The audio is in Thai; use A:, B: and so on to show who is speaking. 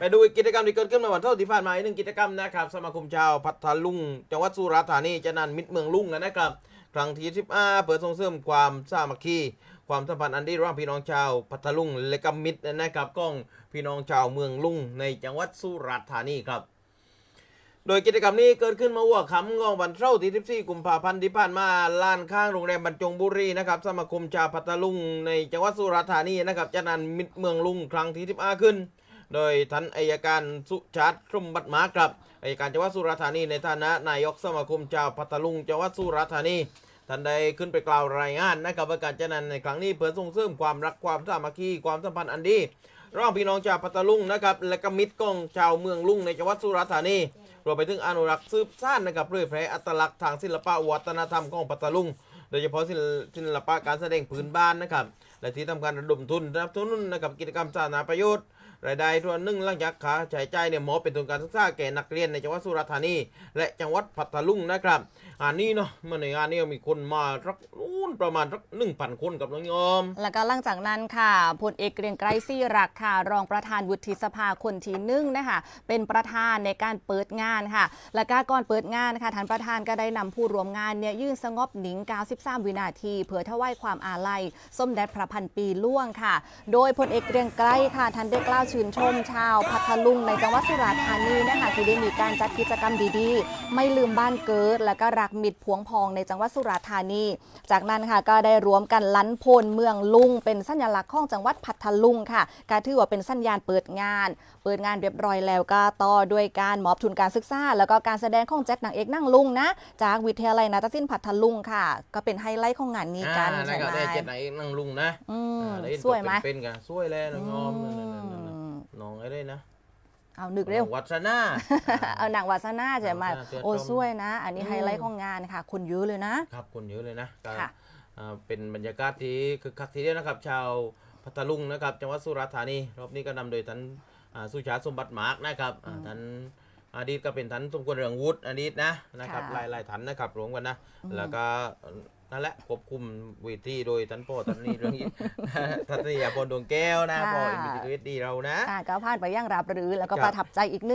A: ไปดูอีกกิจกรรมที่เกิดขึ้นเมื่อวันเสาร์ที่ผ่านมาอีกหนึ่งกิจกรรมนะครับสมาคมชาวพัทลุงจังหวัดสุราษฎร์ธานีจะนันมิตรเมืองลุงนะครับครั้งที่15เปิดส่งเสริมความสามัคคีความสัมพันธ์อันดีระหว่างพี่น้องชาวพัทลุงและกมิตรนะครับก้องพี่น้องชาวเมืองลุงในจังหวัดสุราษฎร์ธานีครับ โดยกิจกรรมนี้เกิดขึ้นเมื่อหัวค่ำของวันเสาร์ที่14กุมภาพันธ์ที่ผ่านมาลานข้างโรงแรมบรรจงบุรีนะครับสมาคมชาวพัทลุงในจังหวัดสุราษฎร์ธานีนะครับจะนันมิตรเมืองลุงครั้งที่15ขึ้น โดยท่านอายการสุชาติสมบัติมาครับอายการจังหวัดสุราษฎร์ธานีในฐานะนายกสมาคมชาวพัทลุงจังหวัดสุราษฎร์ธานีท่านได้ขึ้นไปกล่าวรายงานนะครับว่าการจัดนันในครั้งนี้เพื่อส่งเสริมความรักความสามัคคีความสัมพันธ์อันดีระหว่างพี่น้องชาวพัทลุงนะครับและก็มิตรกองชาวเมืองลุงในจังหวัดสุราษฎร์ธานีรวมไปถึงอนุรักษ์สืบสานนะครับเผยแพร่อัตลักษณ์ทางศิลปะวัฒนธรรมของปัตตาลุง โดยเฉพาะศิลศิลปะการแสดงพื้นบ้านนะครับ และที่ทำการระดมทุนรับทุนนะครับกิจกรรมสาธารณประโยชน์รายได้ทั่วหนึ่งหลังจากขาใช้จ่ายเนี่ยหมอเป็นทุนการศึกษาแก่นักเรียนในจังหวัดสุราษฎร์ธานี และจังหวัดพัทลุงนะครับ อันนี้เนาะเมื่อในงานนี้มีคนมารัก ประมาณสักหนึ่งพันคนกับน้องยอม
B: แล้วก็หลังจากนั้นค่ะพลเอกเกรียงไกรซี่รักค่ะ รองประธานวุฒิสภาคนที่หนึ่งนะคะเป็นประธานในการเปิดงานค่ะ และก็ก่อนเปิดงานค่ะท่านประธานก็ได้นำผู้ร่วมงานเนี่ยยื่นสงบหนิง 93 วินาที เพื่อถวายความอาลัยส้มเด็จพระพันปีล่วงค่ะ โดยพลเอกเกรียงไกรค่ะท่านได้กล่าวชื่นชมชาวพัทลุงในจังหวัดสุราษฎร์ธานีนะคะที่ได้มีการจัดกิจกรรมดีๆ ไม่ลืมบ้านเกิด และก็รักมิตรพวงพองในจังหวัดสุราษฎร์ธานี จากนั้นค่ะ ก็ได้รวมกันลันพลเมืองลุง เป็นสัญลักษณ์ของจังหวัดพัทลุงค่ะการถือว่าเป็นสัญญาณเปิดงาน เปิดงานเรียบร้อยแล้วก็ต่อด้วยการมอบทุนการศึกษา แล้วก็การแสดงของแจ็คนางเอกนั่งลุงนะ จากวิทยาลัยนาฏศิลป์พัทลุงค่ะ ก็เป็นไฮไลท์ของงานนี้กัน
A: อ่า
B: ใช่
A: นะครับ
B: ไหม
A: ได้เจ็ดไหนนั่งลุงนะ
B: อืม
A: อ่าได้เน
B: สวยไหม
A: เป็นๆกันสวยแล้วน้องยอม
B: อื
A: นั่นๆๆ
B: ม
A: ๆน้องไอ้ได้นะ
B: เอานึกเร็ว
A: วัฒนา
B: เอาหนังวาสนาใช่ไหม
A: วาสนาเสื้อ
B: โอ้
A: ส้ม
B: สวยนะ อันนี้
A: อืม
B: ไฮไลท์ของงานค่ะ คนเยอะเลยนะ
A: ครับคนเยอะเลยนะก็
B: ค่ะ
A: อ่าเป็นบรรยากาศที่คึกคักทีเดียวนะครับ ชาวพัทลุงนะครับจังหวัดสุราษฎร์ธานีรอบนี้ก็นำโดยท่านอ่าสุชาติสมบัติหมากนะครับอ่าท่านอดีตก็เป็นท่านสมควรเรืองวุฒิอดีตนะนะครับ
B: ค่ะ
A: หลายหลายๆท่านนะครับรวมกันนะ
B: อืม
A: แล้วก็นั่นแหละควบคุมเวทีโดยท่านพ่อท่านนี้เรื่องนี้ ท่านนิยาพลดวงแก้วนะพ่อเอ็มบีทีวีดีเรานะ
B: อ่าก็ผ่านไปอย่างราบรื่นแล้วก็
A: ครับ
B: ประทับใจอีกหนึ่ง